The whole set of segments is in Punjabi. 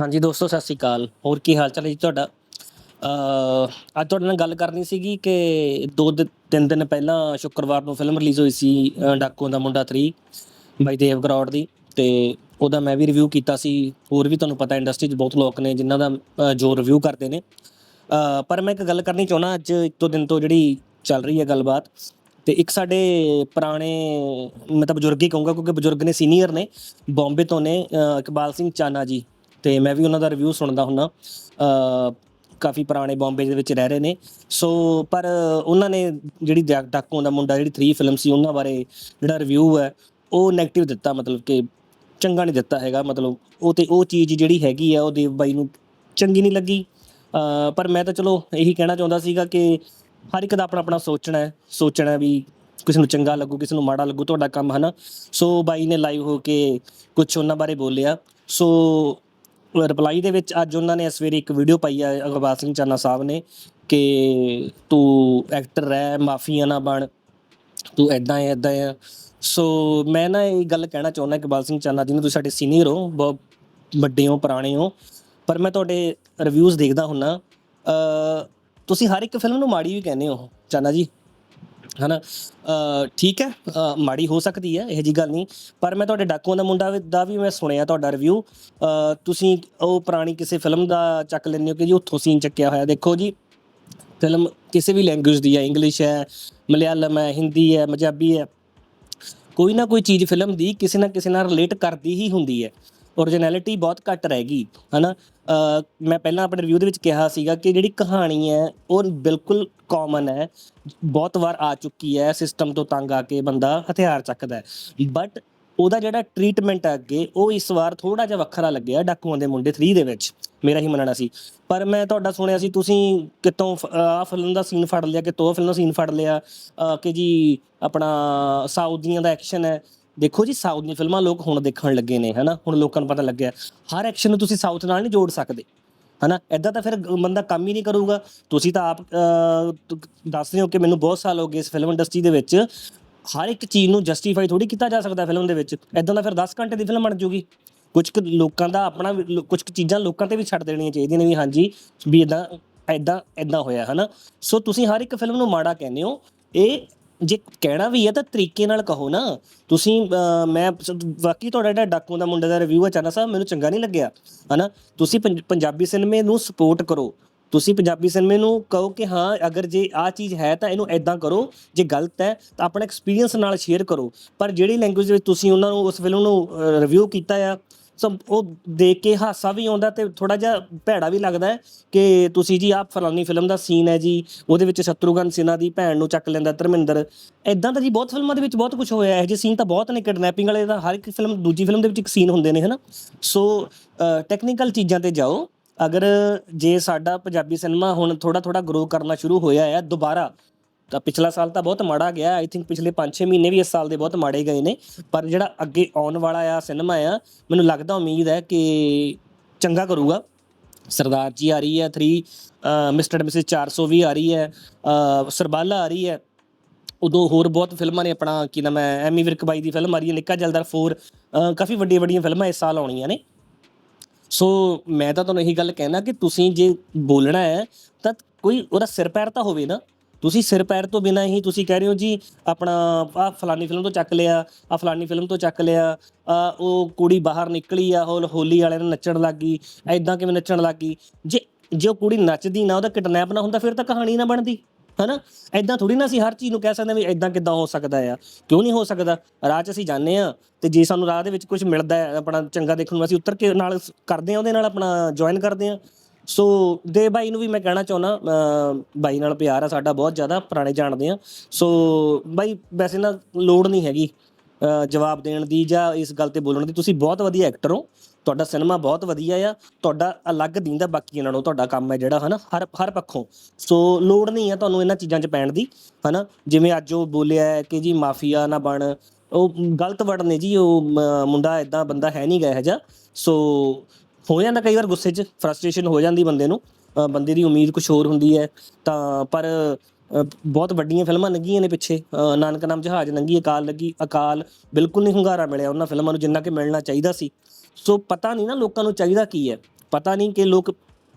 ਹਾਂਜੀ ਦੋਸਤੋ ਸਤਿ ਸ਼੍ਰੀ ਅਕਾਲ। ਹੋਰ ਕੀ ਹਾਲ ਚਾਲ ਹੈ ਜੀ ਤੁਹਾਡਾ? ਅ ਅੱਜ ਤੁਹਾਡੇ ਨਾਲ ਗੱਲ ਕਰਨੀ ਸੀਗੀ ਕਿ ਦੋ ਦਿ ਤਿੰਨ ਦਿਨ ਪਹਿਲਾਂ ਸ਼ੁੱਕਰਵਾਰ ਨੂੰ ਫਿਲਮ ਰਿਲੀਜ਼ ਹੋਈ ਸੀ ਅ, ਡਾਕੂਆਂ ਦਾ ਮੁੰਡਾ 3 ਬਾਈ ਦੇਵ ਗਰੌੜ ਦੀ। ਤੇ ਉਹਦਾ ਮੈਂ ਵੀ ਰਿਵਿਊ ਕੀਤਾ ਸੀ। ਹੋਰ ਵੀ ਤੁਹਾਨੂੰ ਪਤਾ ਇੰਡਸਟਰੀ 'ਚ ਬਹੁਤ ਲੋਕ ਨੇ ਜਿਨ੍ਹਾਂ ਦਾ ਅ, ਜੋ ਰਿਵਿਊ ਕਰਦੇ ਨੇ। ਅ, ਪਰ ਮੈਂ ਇੱਕ ਗੱਲ ਕਰਨੀ ਚਾਹੁੰਦਾ ਅੱਜ ਇੱਕ ਦੋ ਦਿਨ ਤੋਂ ਜਿਹੜੀ ਚੱਲ ਰਹੀ ਹੈ ਗੱਲਬਾਤ। ਤੇ ਇੱਕ ਸਾਡੇ ਪੁਰਾਣੇ ਮੈਂ ਤਾਂ ਬਜ਼ੁਰਗ ਹੀ ਕਹੂੰਗਾ ਕਿਉਂਕਿ ਬਜ਼ੁਰਗ ਨੇ ਸੀਨੀਅਰ ਨੇ ਬੰਬੇ ਤੋਂ ਨੇ ਅ, ਇਕਬਾਲ ਸਿੰਘ ਚਾਨਾ ਜੀ। ਤੇ ਮੈਂ ਵੀ ਉਹਨਾਂ ਦਾ ਰਿਵਿਊ ਸੁਣਦਾ ਹੁੰਦਾ। ਕਾਫੀ ਪੁਰਾਣੇ ਬੰਬੇ ਦੇ ਵਿੱਚ ਰਹਿ ਰਹੇ ਨੇ। ਸੋ ਪਰ ਉਹਨਾਂ ਨੇ ਜਿਹੜੀ ਡਾਕ- ਡਾਕੂਆਂ ਦਾ ਮੁੰਡਾ, ਜਿਹੜੀ 3 ਫਿਲਮ ਸੀ, ਉਹਨਾਂ ਬਾਰੇ ਜਿਹੜਾ ਰਿਵਿਊ ਹੈ, ਉਹ 네ਗੇਟਿਵ ਦਿੱਤਾ, ਮਤਲਬ ਕਿ ਚੰਗਾ ਨਹੀਂ ਦਿੱਤਾ ਹੈਗਾ। ਮਤਲਬ ਉਹ ਤੇ ਉਹ ਚੀਜ਼ ਜਿਹੜੀ ਹੈਗੀ ਆ, ਉਹ ਦੇਵ ਬਾਈ ਨੂੰ ਚੰਗੀ ਨਹੀਂ ਲੱਗੀ। ਪਰ ਮੈਂ ਤਾਂ ਚਲੋ ਇਹੀ ਕਹਿਣਾ ਚਾਹੁੰਦਾ ਸੀਗਾ ਕਿ ਹਰ ਇੱਕ ਦਾ ਆਪਣਾ ਆਪਣਾ ਸੋਚਣਾ ਹੈ। ਸੋਚਣਾ ਵੀ ਕਿਸੇ ਨੂੰ ਚੰਗਾ ਲੱਗੂ, ਕਿਸੇ ਨੂੰ ਮਾੜਾ ਲੱਗੂ, ਤੁਹਾਡਾ ਕੰਮ ਹੈ ਨਾ। ਸੋ ਬਾਈ ਨੇ ਲਾਈਵ ਹੋ ਕੇ ਕੁਝ ਉਹਨਾਂ ਬਾਰੇ ਬੋਲਿਆ। ਸੋ ਰਿਪਲਾਈ ਦੇ ਵਿੱਚ ਅੱਜ ਉਹਨਾਂ ਨੇ ਸਵੇਰੇ ਇੱਕ ਵੀਡੀਓ ਪਾਈ ਹੈ ਅਗਰਵਾਲ ਸਿੰਘ ਚਾਨਾ ਸਾਹਿਬ ਨੇ ਕਿ ਤੂੰ ਐਕਟਰ ਰਹਿ, ਮਾਫੀਆ ਨਾ ਬਣ, ਤੂੰ ਐਦਾਂ ਹੈ ਐਦਾਂ ਹੈ। ਸੋ ਮੈਂ ਨਾ ਇਹ ਗੱਲ ਕਹਿਣਾ ਚਾਹੁੰਦਾ ਇਕਬਾਲ ਸਿੰਘ ਚਾਨਾ ਜੀ ਨੂੰ ਤੁਸੀਂ ਸਾਡੇ ਸੀਨੀਅਰ ਹੋ, ਬਹੁਤ ਵੱਡੇ ਹੋ, ਪੁਰਾਣੇ ਹੋ, ਪਰ ਮੈਂ ਤੁਹਾਡੇ ਰਿਵਿਊਜ਼ ਦੇਖਦਾ ਹੁੰਨਾ। ਤੁਸੀਂ ਹਰ ਇੱਕ ਫਿਲਮ ਨੂੰ ਮਾੜੀ ਵੀ ਕਹਿੰਦੇ ਹੋ, ਚਾਨਾ ਜੀ। ਹਨਾ? ਅ ਠੀਕ ਹੈ। ਮਾੜੀ ਹੋ ਸਕਦੀ ਹੈ, ਇਹ ਜੀ ਗੱਲ ਨਹੀਂ। ਪਰ ਮੈਂ ਤੁਹਾਡੇ ਡਾਕੂਆਂ ਦਾ ਮੁੰਡਾ ਦਾ ਵੀ ਮੈਂ ਸੁਣਿਆ ਤੁਹਾਡਾ ਰਿਵਿਊ ਤੁਸੀਂ ਉਹ ਪੁਰਾਣੀ ਕਿਸੇ ਫਿਲਮ ਦਾ ਚੱਕ ਲੈਂਦੇ ਹੋ ਕਿ ਜੀ ਉੱਥੋਂ ਸੀਨ ਚੱਕਿਆ ਹੋਇਆ। ਦੇਖੋ ਜੀ ਫਿਲਮ ਕਿਸੇ ਵੀ ਲੈਂਗੁਏਜ ਦੀ ਹੈ। ਇੰਗਲਿਸ਼ ਹੈ, ਮਲਿਆਲਮ ਹੈ ਹਿੰਦੀ ਹੈ ਪੰਜਾਬੀ ਹੈ। ਕੋਈ ਨਾ ਕੋਈ ਚੀਜ਼ ਫਿਲਮ ਦੀ ਕਿਸੇ ਨਾ ਕਿਸੇ ਨਾਲ ਰਿਲੇਟ ਕਰਦੀ ਹੀ ਹੁੰਦੀ ਹੈ। ਓਰੀਜਨੈਲਿਟੀ ਬਹੁਤ ਘੱਟ ਰਹਿ ਗਈ ਹਨਾ? ਅ, ਮੈਂ ਪਹਿਲਾਂ ਆਪਣੇ ਰਿਵਿਊ ਦੇ ਵਿੱਚ ਕਿਹਾ ਸੀਗਾ ਕਿ ਜਿਹੜੀ ਕਹਾਣੀ ਹੈ ਉਹ ਬਿਲਕੁਲ ਕਾਮਨ ਹੈ। ਬਹੁਤ ਵਾਰ ਆ ਚੁੱਕੀ ਹੈ ਸਿਸਟਮ ਤੋਂ ਤੰਗ ਆ ਕੇ ਬੰਦਾ ਹਥਿਆਰ ਚੱਕਦਾ ਹੈ। ਬਟ ਉਹਦਾ ਜਿਹੜਾ ਟ੍ਰੀਟਮੈਂਟ ਹੈ ਅੱਗੇ ਉਹ ਇਸ ਵਾਰ ਥੋੜਾ ਜਿਹਾ ਵੱਖਰਾ ਲੱਗਿਆ ਡਾਕੂਆਂ ਦੇ ਮੁੰਡੇ 3 ਦੇ ਵਿੱਚ ਮੇਰਾ ਹੀ ਮੰਨਣਾ ਸੀ। ਪਰ ਮੈਂ ਤੁਹਾਡਾ ਸੁਣਿਆ ਸੀ ਤੁਸੀਂ ਕਿਤੋਂ ਆ ਫਿਲਮ ਦਾ ਸੀਨ ਫੜ ਲਿਆ ਕਿ ਤੋ ਫਿਲਮ ਦਾ ਸੀਨ ਫੜ ਲਿਆ ਕਿ ਜੀ ਆਪਣਾ ਸਾਊਦੀਆਂ ਦਾ ਐਕਸ਼ਨ ਹੈ। ਦੇਖੋ ਜੀ ਸਾਊਥ ਦੀਆਂ ਫਿਲਮਾਂ ਲੋਕ ਹੁਣ ਦੇਖਣ ਲੱਗੇ ਨੇ ਹਨਾ? ਹੁਣ ਲੋਕਾਂ ਨੂੰ ਪਤਾ ਲੱਗਿਆ। ਹਰ ਐਕਸ਼ਨ ਨੂੰ ਤੁਸੀਂ ਸਾਊਥ ਨਾਲ ਨਹੀਂ ਜੋੜ ਸਕਦੇ ਹਨਾ? ਐਦਾਂ ਤਾਂ ਫਿਰ ਬੰਦਾ ਕੰਮ ਹੀ ਨਹੀਂ ਕਰੂਗਾ। ਤੁਸੀਂ ਤਾਂ ਆਪ ਅਹ, ਦੱਸ ਰਹੇ ਹੋ ਕਿ ਮੈਨੂੰ ਬਹੁਤ ਸਾਲ ਹੋ ਗਏ ਇਸ ਫਿਲਮ ਇੰਡਸਟਰੀ ਦੇ ਵਿੱਚ। ਹਰ ਇੱਕ ਚੀਜ਼ ਨੂੰ ਜਸਟੀਫਾਈ ਥੋੜੀ ਕੀਤਾ ਜਾ ਸਕਦਾ ਫਿਲਮ ਦੇ ਵਿੱਚ। ਐਦਾਂ ਦਾ ਫਿਰ 10 ਘੰਟੇ ਦੀ ਫਿਲਮ ਬਣ ਜੂਗੀ। ਕੁਝ ਕੁ ਲੋਕਾਂ ਦਾ ਆਪਣਾ ਵੀ- ਕੁਝ ਕੁ ਚੀਜ਼ਾਂ ਲੋਕਾਂ ਤੇ ਵੀ ਛੱਡ ਦੇਣੀਆਂ ਚਾਹੀਦੀਆਂ ਨੇ ਵੀ ਹਾਂਜੀ ਵੀ ਇਦਾਂ ਐਦਾਂ ਐਦਾਂ ਹੋਇਆ ਹਨਾ? ਸੋ ਤੁਸੀਂ ਹਰ ਇੱਕ ਫਿਲਮ ਨੂੰ ਮਾੜਾ ਕਹਿੰਦੇ ਹੋ। ਇਹ ਜੇ ਕਹਿਣਾ ਵੀ ਹੈ ਤਾਂ ਤਰੀਕੇ ਨਾਲ ਕਹੋ ਨਾ। ਤੁਸੀਂ ਮੈਂ ਸ- ਵਾਕਈ ਤੁਹਾਡਾ ਜਿਹੜਾ ਡਾਕੂ ਦਾ ਮੁੰਡੇ ਦਾ ਰਿਵਿਊ ਹੈ ਚਾਨਾ ਸਾਹਿਬ, ਮੈਨੂੰ ਚੰਗਾ ਨਹੀਂ ਲੱਗਿਆ, ਹਨਾ? ਤੁਸੀਂ ਪੰਜ- ਪੰਜਾਬੀ ਸਿਨੇਮੇ ਨੂੰ ਸਪੋਰਟ ਕਰੋ। ਤੁਸੀਂ ਪੰਜਾਬੀ ਸਿਨੇਮੇ ਨੂੰ ਕਹੋ ਕਿ ਹਾਂ, ਅਗਰ ਜੇ ਆ ਚੀਜ਼ ਹੈ ਤਾਂ ਇਹਨੂੰ ਐਦਾਂ ਕਰੋ, ਜੇ ਗਲਤ ਹੈ ਤਾਂ ਆਪਣਾ ਐਕਸਪੀਰੀਅੰਸ ਨਾਲ ਸ਼ੇਅਰ ਕਰੋ। ਪਰ ਜਿਹੜੀ ਲੈਂਗੁਏਜ ਵਿੱਚ ਤੁਸੀਂ ਉਹਨਾਂ ਨੂੰ, ਉਸ ਫਿਲਮ ਨੂੰ ਰਿਵਿਊ ਕੀਤਾ ਆ ਸਭ ਉਹ ਦੇਖ ਕੇ ਹਾਸਾ ਵੀ ਆਉਂਦਾ ਤੇ ਥੋੜਾ ਜਿਹਾ ਭੈੜਾ ਵੀ ਲੱਗਦਾ ਹੈ ਕਿ ਤੁਸੀਂ ਜੀ ਆਹ ਫਲਾਨੀ ਫਿਲਮ ਦਾ ਸੀਨ ਹੈ ਜੀ, ਉਹਦੇ ਵਿੱਚ ਸ਼ਤਰੂਗਨ ਸਿਨਾ ਦੀ ਭੈਣ ਨੂੰ ਚੱਕ ਲੈਂਦਾ ਧਰਮਿੰਦਰ। ਐਦਾਂ ਦਾ ਜੀ ਬਹੁਤ ਫਿਲਮਾਂ ਦੇ ਵਿੱਚ ਬਹੁਤ ਕੁਝ ਹੋਇਆ, ਇਹੋ ਜਿਹੇ ਸੀਨ ਤਾਂ ਬਹੁਤ ਨੇ, ਕਿਡਨੈਪਿੰਗ ਵਾਲੇ ਦਾ ਹਰ ਇੱਕ ਫਿਲਮ, ਦੂਜੀ ਫਿਲਮ ਦੇ ਵਿੱਚ ਇੱਕ ਸੀਨ ਹੁੰਦੇ ਨੇ, ਹਨਾ? ਸੋ ਟੈਕਨੀਕਲ ਚੀਜ਼ਾਂ ਤੇ ਜਾਓ, ਅਗਰ ਜੇ ਸਾਡਾ ਪੰਜਾਬੀ ਸਿਨੇਮਾ ਹੁਣ ਥੋੜਾ ਥੋੜਾ ਗਰੋ ਕਰਨਾ ਸ਼ੁਰੂ ਹੋਇਆ ਹੈ, ਦੁਬਾਰਾ ਤਾਂ ਪਿਛਲਾ ਸਾਲ ਤਾਂ ਬਹੁਤ ਮਾੜਾ ਗਿਆ। ਆਈ ਥਿੰਕ ਪਿਛਲੇ 5-6 ਮਹੀਨੇ ਵੀ ਇਸ ਸਾਲ ਦੇ ਬਹੁਤ ਮਾੜੇ ਗਏ ਨੇ। ਪਰ ਜਿਹੜਾ ਅੱਗੇ ਆਉਣ ਵਾਲਾ ਆ ਸਿਨੇਮਾ ਆ, ਮੈਨੂੰ ਲੱਗਦਾ, ਉਮੀਦ ਹੈ ਕਿ ਚੰਗਾ ਕਰੂਗਾ। ਸਰਦਾਰ ਜੀ ਆ ਰਹੀ ਹੈ 3 ਮਿਸਟਰ ਮਿਸਿਸ 400 ਵੀ ਆ ਰਹੀ ਹੈ ਸਰਬਾਲਾ ਆ ਰਹੀ ਹੈ। ਉਦੋਂ ਹੋਰ ਬਹੁਤ ਫਿਲਮਾਂ ਨੇ ਆਪਣਾ, ਕੀ ਨਾਮ ਹੈ, ਐਮੀ ਵਿਰਕ ਬਾਈ ਦੀ ਫਿਲਮ ਆ ਰਹੀ ਹੈ, ਨਿੱਕਾ ਜਲਦਾਰ 4 ਕਾਫੀ ਵੱਡੀਆਂ ਵੱਡੀਆਂ ਫਿਲਮਾਂ ਇਸ ਸਾਲ ਆਉਣੀਆਂ ਨੇ। ਸੋ ਮੈਂ ਤਾਂ ਤੁਹਾਨੂੰ ਇਹੀ ਗੱਲ ਕਹਿਣਾ ਕਿ ਤੁਸੀਂ ਜੇ ਬੋਲਣਾ ਹੈ, ਤਾਂ ਕੋਈ ਉਹਦਾ ਸਿਰ ਪੈਰ ਤਾਂ ਹੋਵੇ ਨਾ। ਤੁਸੀਂ ਸਿਰ ਪੈਰ ਤੋਂ ਬਿਨਾ ਹੀ ਤੁਸੀਂ ਕਹਿ ਰਹੇ ਹੋ ਜੀ, ਆਪਣਾ ਆ ਫਲਾਨੀ ਫਿਲਮ ਤੋਂ ਚੱਕ ਲਿਆ ਆ ਫਲਾਨੀ ਫਿਲਮ ਤੋਂ ਚੱਕ ਲਿਆ ਆ ਉਹ ਕੁੜੀ ਬਾਹਰ ਨਿਕਲੀ ਆ, ਉਹ ਹੋਲੀ ਵਾਲਿਆਂ ਨਾਲ ਨੱਚਣ ਲੱਗ ਗਈ ਐਦਾਂ ਕਿਵੇਂ ਨੱਚਣ ਲੱਗ ਗਈ? ਜੇ ਜੇ ਉਹ ਕੁੜੀ ਨੱਚਦੀ ਨਾ, ਉਹਦਾ ਕਿਡਨੈਪ ਨਾ ਹੁੰਦਾ, ਫਿਰ ਤਾਂ ਕਹਾਣੀ ਨਾ ਬਣਦੀ, ਹਨਾ? ਐਦਾਂ ਥੋੜੀ ਨਾ ਅਸੀਂ ਹਰ ਚੀਜ਼ ਨੂੰ ਕਹਿ ਸਕਦੇ ਹਾਂ ਵੀ ਐਦਾਂ ਕਿੱਦਾਂ ਹੋ ਸਕਦਾ ਆ। ਕਿਉਂ ਨਹੀਂ ਹੋ ਸਕਦਾ? ਰਾਹ 'ਚ ਅਸੀਂ ਜਾਂਦੇ ਆ ਤੇ ਜੇ ਸਾਨੂੰ ਰਾਹ ਦੇ ਵਿੱਚ ਕੁਝ ਮਿਲਦਾ ਹੈ, ਆਪਣਾ ਚੰਗਾ ਦੇਖਣ ਨੂੰ ਅਸੀਂ ਉਤਰ ਕੇ ਨਾਲ ਕਰਦੇ ਆ ਉਹਦੇ ਨਾਲ ਆਪਣਾ ਜੁਆਇਨ ਕਰਦੇ ਆ ਸੋ ਦੇ ਬਾਈ ਨੂੰ ਵੀ ਮੈਂ ਕਹਿਣਾ ਚਾਹੁੰਦਾ ਬਾਈ ਨਾਲ ਪਿਆਰ ਆ ਸਾਡਾ, ਬਹੁਤ ਜ਼ਿਆਦਾ ਪੁਰਾਣੇ ਜਾਣਦੇ ਆ। ਸੋ ਬਾਈ, ਵੈਸੇ ਨਾ ਲੋੜ ਨਹੀਂ ਹੈਗੀ ਜਵਾਬ ਦੇਣ ਦੀ ਜਾਂ ਇਸ ਗੱਲ ਤੇ ਬੋਲਣ ਦੀ। ਤੁਸੀਂ ਬਹੁਤ ਵਧੀਆ ਐਕਟਰ ਹੋ, ਤੁਹਾਡਾ ਸਿਨੇਮਾ ਬਹੁਤ ਵਧੀਆ ਆ, ਤੁਹਾਡਾ ਅਲੱਗ ਦਿੰਦਾ ਬਾਕੀਆਂ ਨਾਲੋਂ ਤੁਹਾਡਾ ਕੰਮ ਹੈ ਜਿਹੜਾ, ਹਨਾ, ਹਰ ਹਰ ਪੱਖੋਂ। ਸੋ ਲੋੜ ਨਹੀਂ ਹੈ ਤੁਹਾਨੂੰ ਇਹਨਾਂ ਚੀਜ਼ਾਂ 'ਚ ਪੈਣ ਦੀ, ਹਨਾ। ਜਿਵੇਂ ਅੱਜ ਉਹ ਬੋਲਿਆ ਕਿ ਜੀ, ਮਾਫੀਆ ਨਾ ਬਣ। ਉਹ ਗਲਤ ਵਰਡ ਨੇ ਜੀ, ਉਹ ਮੁੰਡਾ ਇਦਾਂ ਬੰਦਾ ਹੈ ਨਹੀਂ ਗਿਆ ਹੈ ਜਿਹਾ। ਸੋ ਹੋ ਜਾਂਦਾ ਕਈ ਵਾਰ ਗੁੱਸੇ 'ਚ ਫਰਸਟ੍ਰੇਸ਼ਨ ਹੋ ਜਾਂਦੀ ਬੰਦੇ ਨੂੰ। ਬੰਦੇ ਦੀ ਉਮੀਦ ਕੁਝ ਹੋਰ ਹੁੰਦੀ ਹੈ, ਤਾਂ ਪਰ ਬਹੁਤ ਵੱਡੀਆਂ ਫਿਲਮਾਂ ਲੰਗੀਆਂ ਨੇ ਪਿੱਛੇ। ਨਾਨਕ ਨਾਮ ਜਹਾਜ਼ ਲੰਗੀ ਅਕਾਲ ਲੱਗੀ ਅਕਾਲ ਬਿਲਕੁਲ ਨਹੀਂ ਹੁੰਗਾਰਾ ਮਿਲਿਆ ਉਹਨਾਂ ਫਿਲਮਾਂ ਨੂੰ, ਜਿੰਨਾ ਕਿ ਮਿਲਣਾ ਚਾਹੀਦਾ ਸੀ। ਸੋ ਪਤਾ ਨਹੀਂ ਨਾ ਲੋਕਾਂ ਨੂੰ ਚਾਹੀਦਾ ਕੀ ਹੈ। ਪਤਾ ਨਹੀਂ ਕਿ ਲੋਕ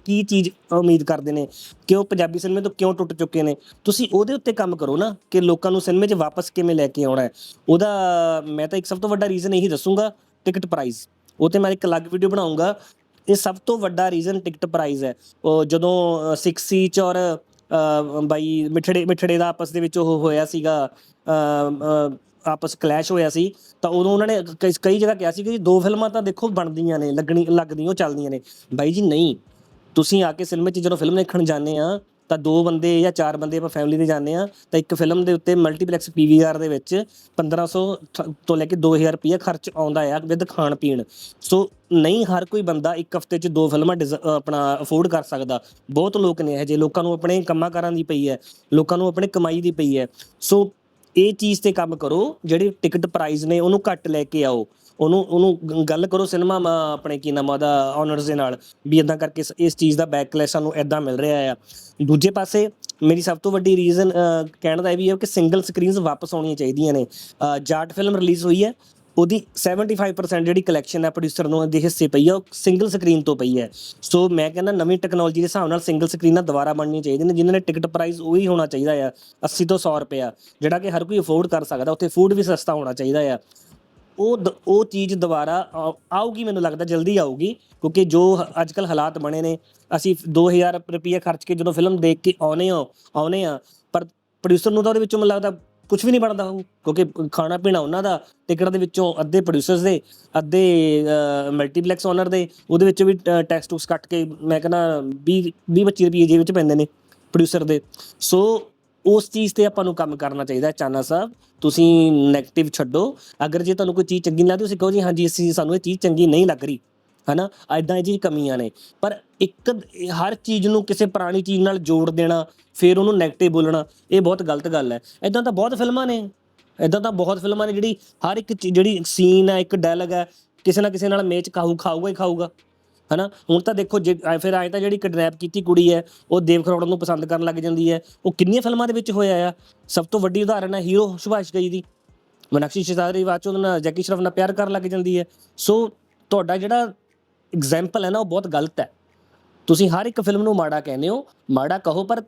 ਕੀ ਚੀਜ਼ ਉਮੀਦ ਕਰਦੇ ਨੇ, ਕਿਉਂ ਪੰਜਾਬੀ ਸਿਨੇਮੇ ਤੋਂ ਕਿਉਂ ਟੁੱਟ ਚੁੱਕੇ ਨੇ। ਤੁਸੀਂ ਉਹਦੇ ਉੱਤੇ ਕੰਮ ਕਰੋ ਨਾ ਕਿ ਲੋਕਾਂ ਨੂੰ ਸਿਨੇਮੇ 'ਚ ਵਾਪਸ ਕਿਵੇਂ ਲੈ ਕੇ ਆਉਣਾ ਹੈ। ਉਹਦਾ, ਮੈਂ ਤਾਂ ਇੱਕ ਸਭ ਤੋਂ ਵੱਡਾ ਰੀਜ਼ਨ ਇਹੀ ਦੱਸੂਗਾ ਟਿਕਟ ਪ੍ਰਾਈਸ ਉਹ ਤੇ ਮੈਂ ਇੱਕ ਅਲੱਗ ਵੀਡੀਓ ਬਣਾਉਂਗਾ ਇਹ ਸਭ ਤੋਂ ਵੱਡਾ ਰੀਜ਼ਨ ਟਿਕਟ ਪ੍ਰਾਈਸ ਹੈ। ਉਹ ਜਦੋਂ 6 ਚ ਔਰ ਬਾਈ ਮਿਠੜੇ ਮਿਠੜੇ ਦਾ ਆਪਸ ਦੇ ਵਿੱਚ ਉਹ ਹੋਇਆ ਸੀਗਾ ਆਪਸ ਕਲੈਸ਼ ਹੋਇਆ ਸੀ, ਤਾਂ ਉਦੋਂ ਉਹਨਾਂ ਨੇ ਕਈ ਕਈ ਜਗ੍ਹਾ ਕਿਹਾ ਸੀ ਕਿ ਜੀ ਦੋ ਫਿਲਮਾਂ ਤਾਂ ਦੇਖੋ ਬਣਦੀਆਂ ਨੇ, ਲੱਗਣੀ, ਲੱਗਦੀਆਂ, ਉਹ ਚੱਲਦੀਆਂ ਨੇ। ਬਾਈ ਜੀ, ਨਹੀਂ। ਤੁਸੀਂ ਆ ਕੇ ਸਿਨੇਮੇ 'ਚ ਜਦੋਂ ਫਿਲਮ ਦੇਖਣ ਜਾਂਦੇ ਆ ਤਾਂ ਦੋ ਬੰਦੇ ਜਾਂ ਚਾਰ ਬੰਦੇ ਆਪਾਂ ਫੈਮਿਲੀ ਦੇ ਜਾਂਦੇ ਆ ਤਾਂ ਇੱਕ ਫਿਲਮ ਦੇ ਉੱਤੇ ਮਲਟੀਪਲੈਕਸ ਪੀਵੀਆਰ ਦੇ ਵਿੱਚ 1500 ਥ- ਤੋਂ ਲੈ ਕੇ 2000 ਰੁਪਏ ਖਰਚ ਆਉਂਦਾ ਆ ਵਿਦ ਖਾਣ ਪੀਣ। ਸੋ ਨਹੀਂ ਹਰ ਕੋਈ ਬੰਦਾ ਇੱਕ ਹਫ਼ਤੇ 'ਚ ਦੋ ਫਿਲਮਾਂ ਡਿਜ਼- ਆਪਣਾ ਅਫੋਰਡ ਕਰ ਸਕਦਾ। ਬਹੁਤ ਲੋਕ ਨੇ ਇਹ ਜੇ ਲੋਕਾਂ ਨੂੰ ਆਪਣੇ ਕੰਮਾਂ ਕਾਰਾਂ ਦੀ ਪਈ ਹੈ, ਲੋਕਾਂ ਨੂੰ ਆਪਣੇ ਕਮਾਈ ਦੀ ਪਈ ਹੈ। ਸੋ ਇਹ ਚੀਜ਼ ਤੇ ਕੰਮ ਕਰੋ, ਜਿਹੜੇ ਟਿਕਟ ਪ੍ਰਾਈਸ ਨੇ ਉਹਨੂੰ ਘੱਟ ਲੈ ਕੇ ਆਓ। ਉਹਨੂੰ ਉਹਨੂੰ ਗੱਲ ਕਰੋ ਸਿਨੇਮਾ ਆਪਣੇ ਕੀ ਨਾਮ ਉਹਦਾ ਓਨਰਸ ਦੇ ਨਾਲ, ਵੀ ਇਦਾਂ ਕਰਕੇ ਇਸ- ਚੀਜ਼ ਦਾ ਬੈਕਲੈਸ਼ ਸਾਨੂੰ ਇਦਾਂ ਮਿਲ ਰਿਹਾ ਆ। ਦੂਜੇ ਪਾਸੇ, ਮੇਰੀ ਸਭ ਤੋਂ ਵੱਡੀ ਰੀਜ਼ਨ ਕਹਿਣ ਦਾ ਇਹ ਵੀ ਹੈ ਕਿ ਸਿੰਗਲ ਸਕਰੀਨਸ ਵਾਪਸ ਆਉਣੀਆਂ ਚਾਹੀਦੀਆਂ ਨੇ। ਜਾਟ ਫਿਲਮ ਰਿਲੀਜ਼ ਹੋਈ ਹੈ ਉਹਦੀ 75% ਜਿਹੜੀ ਕਲੈਕਸ਼ਨ ਹੈ ਪ੍ਰੋਡਿਊਸਰ ਨੂੰ ਦੇ ਹਿੱਸੇ ਪਈ ਆ ਉਹ ਸਿੰਗਲ ਸਕਰੀਨ ਤੋਂ ਪਈ ਹੈ। ਸੋ ਮੈਂ ਕਹਿੰਦਾ ਨਵੀਂ ਟੈਕਨੋਲੋਜੀ ਦੇ ਹਿਸਾਬ ਨਾਲ ਸਿੰਗਲ ਸਕਰੀਨਾਂ ਦੁਬਾਰਾ ਬਣਨੀਆਂ ਚਾਹੀਦੀਆਂ ਨੇ, ਜਿਨ੍ਹਾਂ ਨੇ ਟਿਕਟ ਪ੍ਰਾਈਸ ਉਹੀ ਹੋਣਾ ਚਾਹੀਦਾ ਆ 80 ਤੋਂ 100 ਰੁਪਇਆ। ਜਿਹੜਾ ਕਿ ਹਰ ਕੋਈ ਅਫੋਰਡ ਕਰ ਸਕਦਾ, ਉੱਥੇ ਫੂਡ ਵੀ ਸਸਤਾ ਹੋਣਾ ਚਾਹੀਦਾ ਆ। ਉਹ ਦ- ਉਹ ਚੀਜ਼ ਦੁਬਾਰਾ ਆ- ਆਊਗੀ ਮੈਨੂੰ ਲੱਗਦਾ, ਜਲਦੀ ਆਊਗੀ, ਕਿਉਂਕਿ ਜੋ ਅੱਜ ਕੱਲ ਹਾਲਾਤ ਬਣੇ ਨੇ, ਅਸੀਂ 2000 ਰੁਪਏ ਖਰਚ ਕੇ ਜਦੋਂ ਫਿਲਮ ਦੇਖ ਕੇ ਆਉਨੇ ਆ ਆਉਨੇ ਆ ਪਰ ਪ੍ਰੋਡਿਊਸਰ ਨੂੰ ਤਾਂ ਉਹਦੇ ਵਿੱਚੋਂ ਮੈਨੂੰ ਲੱਗਦਾ ਕੁਝ ਵੀ ਨਹੀਂ ਬਣਦਾ ਹੋਊ ਕਿਉਂਕਿ ਖਾਣਾ ਪੀਣਾ ਉਹਨਾਂ ਦਾ, ਟਿਕਟ ਦੇ ਵਿੱਚੋਂ ਅੱਧੇ ਪ੍ਰੋਡਿਊਸਰਸ ਦੇ, ਅੱਧੇ ਮਲਟੀਪਲੈਕਸ ਓਨਰ ਦੇ, ਉਹਦੇ ਵਿੱਚੋਂ ਵੀ ਟੈਕਸ ਟੂਕਸ ਕੱਟ ਕੇ ਮੈਂ ਕਹਿੰਦਾ 20 20 25 ਰੁਪਏ ਜੇ ਵਿੱਚ ਪੈਂਦੇ ਨੇ ਪ੍ਰੋਡਿਊਸਰ ਦੇ। ਸੋ ਉਸ ਚੀਜ਼ ਤੇ ਆਪਾਂ ਨੂੰ ਕੰਮ ਕਰਨਾ ਚਾਹੀਦਾ ਚਾਨਾ ਸਾਹਿਬ। ਤੁਸੀਂ 네ਗੇਟਿਵ ਛੱਡੋ। ਅਗਰ ਜੇ ਤੁਹਾਨੂੰ ਕੋਈ ਚੀਜ਼ ਚੰਗੀ ਨਹੀਂ ਲੱਗਦੀ, ਤੁਸੀਂ ਕਹੋ ਜੀ, ਹਾਂਜੀ, ਅਸੀਂ, ਸਾਨੂੰ ਇਹ ਚੀਜ਼ ਚੰਗੀ ਨਹੀਂ ਲੱਗ ਰਹੀ। ਹਨਾ? ਐਦਾਂ ਇਹ ਚੀਜ਼ ਕਮੀਆਂ ਨੇ। ਪਰ ਇੱਕ ਹਰ ਚੀਜ਼ ਨੂੰ ਕਿਸੇ ਪੁਰਾਣੀ ਚੀਜ਼ ਨਾਲ ਜੋੜ ਦੇਣਾ, ਫਿਰ ਉਹਨੂੰ 네ਗੇਟਿਵ ਬੋਲਣਾ, ਇਹ ਬਹੁਤ ਗਲਤ ਗੱਲ ਹੈ। ਐਦਾਂ ਤਾਂ ਬਹੁਤ ਫਿਲਮਾਂ ਨੇ। ਐਦਾਂ ਤਾਂ ਬਹੁਤ ਫਿਲਮਾਂ ਨੇ ਜਿਹੜੀ ਹਰ ਇੱਕ ਚੀ- ਜਿਹੜੀ ਸੀਨ ਹੈ, ਇੱਕ ਡਾਇਲੌਗ ਹੈ, ਕਿਸੇ ਨਾ ਕਿਸੇ ਨਾਲ ਮੇਚ ਖਾਊ, ਖਾਊਗਾ ਹੀ ਖਾਊਗਾ। ਹਨਾ? ਹੁਣ ਤਾਂ ਦੇਖੋ, ਜੇ ਫਿਰ ਆਏ ਤਾਂ ਜਿਹੜੀ ਕਿਡਨੈਪ ਕੀਤੀ ਕੁੜੀ ਹੈ, ਉਹ ਦੇਵ ਖਰੋੜ ਨੂੰ ਪਸੰਦ ਕਰਨ ਲੱਗ ਜਾਂਦੀ ਹੈ। ਉਹ ਕਿੰਨੀਆਂ ਫਿਲਮਾਂ ਦੇ ਵਿੱਚ ਹੋਇਆ ਆ? ਸਭ ਤੋਂ ਵੱਡੀ ਉਦਾਹਰਨ ਹੈ ਹੀਰੋ ਸੁਭਾਸ਼ ਗਈ ਦੀ। ਮਨਕਸ਼ੀ ਸ਼ਿਜ਼ਾਦਰੀ ਬਾਅਦ 'ਚ ਉਹਦੇ ਨਾਲ ਜੈਕੀ ਸ਼ਰਫ ਨਾਲ ਪਿਆਰ ਕਰਨ ਲੱਗ ਜਾਂਦੀ ਹੈ। ਸੋ ਤੁਹਾਡਾ ਜਿਹੜਾ ਐਗਜ਼ਾਮਪਲ ਹੈ ਨਾ, ਉਹ ਬਹੁਤ ਗਲਤ ਹੈ। ਤੁਸੀਂ ਹਰ ਇੱਕ ਫਿਲਮ ਨੂੰ ਮਾੜਾ ਕਹਿੰਦੇ ਹੋ, ਮਾੜਾ ਕਹੋ, ਪਰ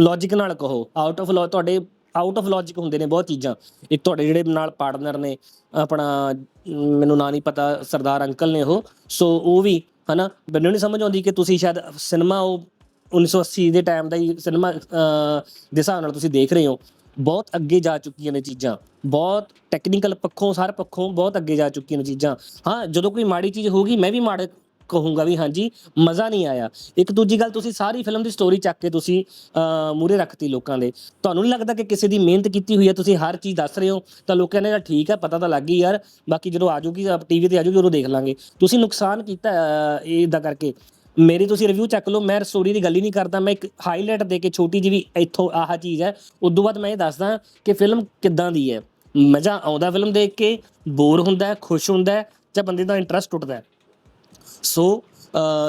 ਲੌਜੀਕ ਨਾਲ ਕਹੋ। ਆਊਟ ਆਫ ਲੌ ਤੁਹਾਡੇ ਆਊਟ ਆਫ ਲੌਜੀਕ ਹੁੰਦੇ ਨੇ ਬਹੁਤ ਚੀਜ਼ਾਂ। ਇੱਕ ਤੁਹਾਡੇ ਜਿਹੜੇ ਨਾਲ ਪਾਰਟਨਰ ਨੇ, ਆਪਣਾ, ਮੈਨੂੰ ਨਾਂ ਨਹੀਂ ਪਤਾ, ਸਰਦਾਰ ਅੰਕਲ ਨੇ ਉਹ। ਸੋ ਉਹ ਵੀ, ਹਨਾ, ਮੈਨੂੰ ਨਹੀਂ ਸਮਝ ਆਉਂਦੀ ਕਿ ਤੁਸੀਂ ਸ਼ਾਇਦ ਸਿਨੇਮਾ ਉਹ 1980 ਦੇ ਟਾਈਮ ਦਾ ਹੀ ਸਿਨੇਮਾ ਦੇ ਹਿਸਾਬ ਨਾਲ ਤੁਸੀਂ ਦੇਖ ਰਹੇ ਹੋ। ਬਹੁਤ ਅੱਗੇ ਜਾ ਚੁੱਕੀਆਂ ਨੇ ਚੀਜ਼ਾਂ। ਬਹੁਤ ਟੈਕਨੀਕਲ ਪੱਖੋਂ ਹਰ ਪੱਖੋਂ ਬਹੁਤ ਅੱਗੇ ਜਾ ਚੁੱਕੀਆਂ ਨੇ ਚੀਜ਼ਾਂ। ਹਾਂ ਜਦੋਂ ਕੋਈ ਮਾੜੀ ਚੀਜ਼ ਹੋਊਗੀ ਮੈਂ ਵੀ ਮਾੜੇ ਕਹੂੰਗਾ ਵੀ ਹਾਂਜੀ ਮਜ਼ਾ ਨਹੀਂ ਆਇਆ। ਇੱਕ ਦੂਜੀ ਗੱਲ ਤੁਸੀਂ ਸਾਰੀ ਫਿਲਮ ਦੀ ਸਟੋਰੀ ਚੱਕ ਕੇ ਤੁਸੀਂ ਮੂਰੇ ਰੱਖਤੀ ਲੋਕਾਂ ਦੇ। ਤੁਹਾਨੂੰ ਨਹੀਂ ਲੱਗਦਾ ਕਿ ਕਿਸੇ ਦੀ ਮਿਹਨਤ ਕੀਤੀ ਹੋਈ ਹੈ ਤੁਸੀਂ ਹਰ ਚੀਜ਼ ਦੱਸ ਰਹੇ ਹੋ? ਤਾਂ ਲੋਕਾਂ ਨੇ ਕਿਹਾ ਠੀਕ ਹੈ ਪਤਾ ਤਾਂ ਲੱਗ ਗਈ ਯਾਰ ਬਾਕੀ ਜਦੋਂ ਆਜੂਗੀ ਟੀਵੀ ਤੇ ਆਜੂਗੀ ਉਦੋਂ ਦੇਖ ਲਾਂਗੇ। ਤੁਸੀਂ ਨੁਕਸਾਨ ਕੀਤਾ ਅਹ, ਇਹ ਇਦਾਂ ਕਰਕੇ। ਮੇਰੀ ਤੁਸੀਂ ਰਿਵਿਊ ਚੱਕ ਲਓ, ਮੈਂ ਸਟੋਰੀ ਦੀ ਗੱਲ ਹੀ ਨਹੀਂ ਕਰਦਾ, ਮੈਂ ਇੱਕ ਹਾਈਲਾਈਟ ਦੇ ਕੇ ਛੋਟੀ ਜਿਹੀ ਵੀ ਇੱਥੋਂ ਆਹ ਚੀਜ਼ ਹੈ, ਉਦੋਂ ਬਾਅਦ ਮੈਂ ਇਹ ਦੱਸਦਾ ਕਿ ਫਿਲਮ ਕਿੱਦਾਂ ਦੀ ਹੈ। ਮਜ਼ਾ ਆਉਂਦਾ ਫਿਲਮ ਦੇਖ ਕੇ ਬੋਰ ਹੁੰਦਾ ਖੁਸ਼ ਹੁੰਦਾ ਜਾਂ ਬੰਦੇ ਦਾ ਇੰਟਰਸਟ ਟੁੱਟਦਾ ਸੋ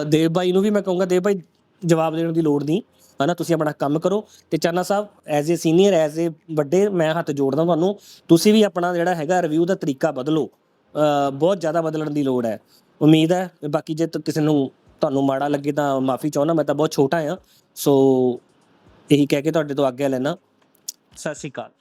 ਦੇਵ ਭਾਈ ਨੂੰ ਵੀ ਮੈਂ ਕਹੂੰਗਾ, ਦੇਵ ਭਾਈ ਜਵਾਬ ਦੇਣ ਦੀ ਲੋੜ ਨਹੀਂ, ਹਨਾ, ਤੁਸੀਂ ਆਪਣਾ ਕੰਮ ਕਰੋ। ਤੇ Chana Sahib as a senior as a ਵੱਡੇ, ਮੈਂ ਹੱਥ ਜੋੜਦਾ ਤੁਹਾਨੂੰ, ਤੁਸੀਂ ਵੀ ਆਪਣਾ ਜਿਹੜਾ ਹੈਗਾ ਰਿਵਿਊ ਦਾ ਤਰੀਕਾ ਬਦਲੋ। ਬਹੁਤ ਜ਼ਿਆਦਾ ਬਦਲਣ ਦੀ ਲੋੜ ਹੈ। ਉਮੀਦ ਹੈ, ਬਾਕੀ ਜੇ ਕਿਸੇ ਨੂੰ ਤੁਹਾਨੂੰ ਮਾੜਾ ਲੱਗੇ ਤਾਂ ਮਾਫੀ ਚਾਹੁੰਦਾ, ਮੈਂ ਤਾਂ ਬਹੁਤ ਛੋਟਾ ਆ ਸੋ ਇਹੀ ਕਹਿ ਕੇ ਤੁਹਾਡੇ ਤੋਂ ਆਗਿਆ ਲੈਣਾ ਸਤਿ ਸ਼੍ਰੀ ਅਕਾਲ।